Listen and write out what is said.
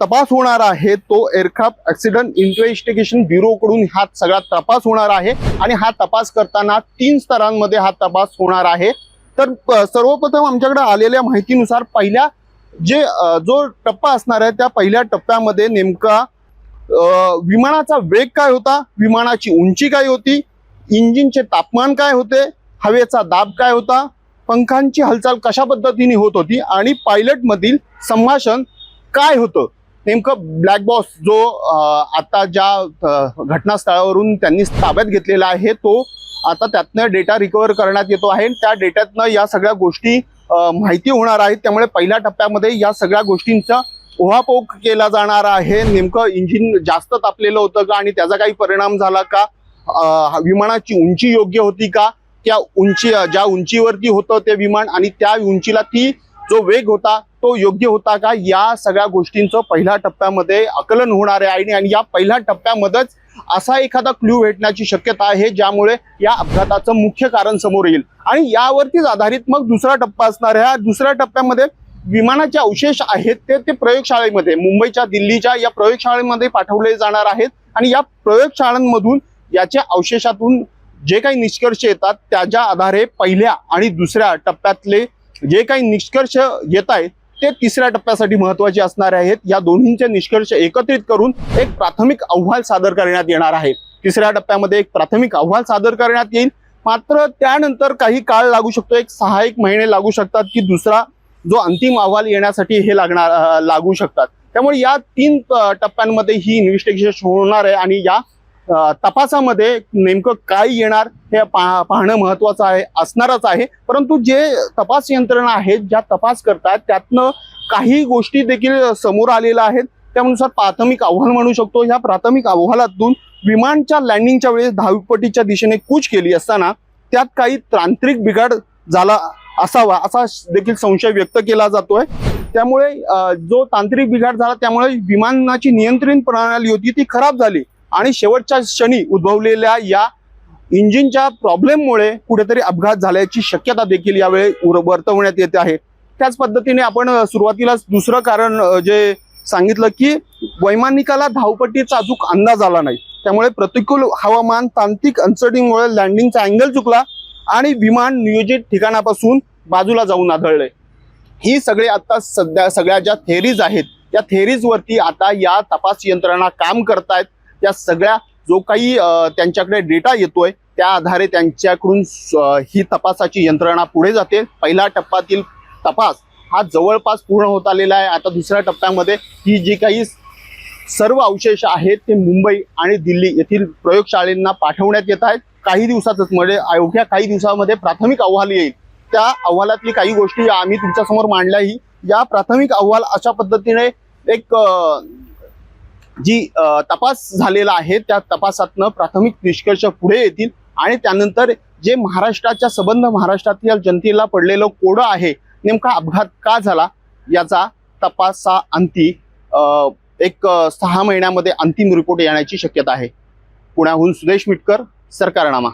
तपास होणार आहे. तो एअरक्राफ्ट ऍक्सिडेंट इन्व्हेस्टिगेशन ब्युरो कडून हा सगळा तपास होणार आहे. आणि हा तपास करताना तीन स्तरांमध्ये हा तपास होणार आहे. तर सर्वप्रथम आमच्याकडे आलेल्या माहितीनुसार पहिल्या जे जो टप्पा असणार आहे त्या पहिल्या टप्प्यामध्ये नेमका विमानाचा वेग काय होता? विमानाची उंची काय होती? इंजिनचे तापमान काय होते? हवेचा दाब काय होता? पंखांची हालचाल कशा पद्धतीने होत होती? आणि पायलटमधील संभाषण काय होतं? नेमकं ब्लॅक बॉस जो आता ज्या घटनास्थळावरून त्यांनी ताब्यात घेतलेला आहे तो आता त्यातनं डेटा रिकवर करण्यात येतो आहे. त्या डेट्यातनं या सगळ्या गोष्टी माहिती होणार आहेत. त्यामुळे पहिल्या टप्प्यामध्ये या सगळ्या गोष्टींचा उहापोह केला जाणार आहे. नेमकं इंजिन जास्त तापलेलं होतं का आणि त्याचा काही परिणाम झाला का? विमानाची उंची योग्य होती का? त्या उंची ज्या उंचीवरती होतं ते विमान आणि त्या उंचीला ती जो वेग होता तो योग्य होता का? या सगळ्या गोष्टींचं पहिल्या टप्प्यामध्ये आकलन होणार आहे आणि- या पहिल्या टप्प्यामध्येच असा एखादा क्ल्यू भेटण्याची शक्यता आहे ज्यामुळे या अपघाताचं मुख्य कारण समोर येईल. आणि यावरतीच आधारित मग दुसरा टप्पा असणार आहे. दुसऱ्या टप्प्यामध्ये विमानाचे अवशेष आहेत ते ते प्रयोगशाळेमध्ये मुंबईच्या दिल्लीच्या या प्रयोगशाळेमध्ये पाठवले जाणार आहेत. आणि या प्रयोगशाळांमधून याच्या अवशेषातून जे काही निष्कर्ष येतात त्याच्या आधारे पहिल्या आणि दुसऱ्या टप्प्यातले जे काही निष्कर्ष येत आहेत ते तिसऱ्या टप्प्यासाठी महत्त्वाचे असणार आहेत. या दोन्हींचे निष्कर्ष एकत्रित करून एक प्राथमिक अहवाल सादर करण्यात येणार आहे. तिसऱ्या टप्प्यामध्ये एक प्राथमिक अहवाल सादर करण्यात येईल. मात्र त्यानंतर काही काळ लागू शकतो. एक सहा एक महिने लागू शकतात की दुसरा जो अंतिम अहवाल येण्यासाठी हे लागणार लागू शकतात. त्यामुळे या तीन टप्प्यांमध्ये ही इन्व्हेस्टिगेशन होणार आहे आणि या तपासामध्ये नेमकं काय येणार हे पा- पाहणं महत्वाचं आहे असणारच आहे. परंतु जे तपास यंत्रणा आहेत ज्या तपास करतात त्यातनं काही गोष्टी देखील समोर आलेल्या आहेत. त्यानुसार प्राथमिक अहवाल म्हणू शकतो. या प्राथमिक अहवालातून विमानच्या लँडिंगच्या वेळेस धावपटीच्या दिशेने कूच केली असताना त्यात काही तांत्रिक बिघाड झाला असावा असा देखील संशय व्यक्त केला जातोय. त्यामुळे जो तांत्रिक बिघाड झाला त्यामुळे विमानाची नियंत्रण प्रणाली होती ती खराब झाली. आणि शेवटच्या क्षणी उद्भवलेल्या या इंजिनच्या प्रॉब्लेममुळे कुठेतरी अपघात झाल्याची शक्यता देखील यावेळी वर्तवण्यात येते आहे. त्याच पद्धतीने आपण सुरुवातीलाच दुसरं कारण जे सांगितलं की वैमानिकाला धावपट्टीचा अचूक अंदाज आला नाही. त्यामुळे प्रतिकूल हवामान तांत्रिक अडचणीमुळे लँडिंगचा अँगल चुकला आणि विमान नियोजित ठिकाणापासून बाजूला जाऊन आढळले. ही सगळे आता सध्या सगळ्या ज्या थेरीज आहेत त्या थेरीजवरती आता या तपास यंत्रणा काम करतायत. त्या सगळ्या जो काही त्यांच्याकडे डेटा येतोय त्या आधारे त्यांच्याकडून ही तपासाची यंत्रणा पुढे जाते. पहिल्या टप्प्यातील तपास हा जवळपास पूर्ण होत आलेला आहे. आता दुसऱ्या टप्प्यामध्ये ही जी काही सर्व अवशेष आहेत ते मुंबई आणि दिल्ली येथील प्रयोगशाळेंना पाठवण्यात येत आहेत. काही दिवसातच म्हणजे अवघ्या काही दिवसामध्ये प्राथमिक अहवाल येईल. त्या अहवालातली काही गोष्टी आम्ही तुमच्यासमोर मांडल्याही या प्राथमिक अहवाल अशा पद्धतीने एक जी तपास झालेला आहे त्या तपासातनं प्राथमिक निष्कर्ष पुढे येतील आणि त्यानंतर जे महाराष्ट्राच्या संबंध महाराष्ट्रातील जनतेला पडलेलं कोडं आहे नेमका अपघात का झाला याचा तपासा अंती एक सहा महिन्यामध्ये अंतिम रिपोर्ट येण्याची शक्यता आहे. पुण्याहून सुदेश मिटकर सरकारनामा.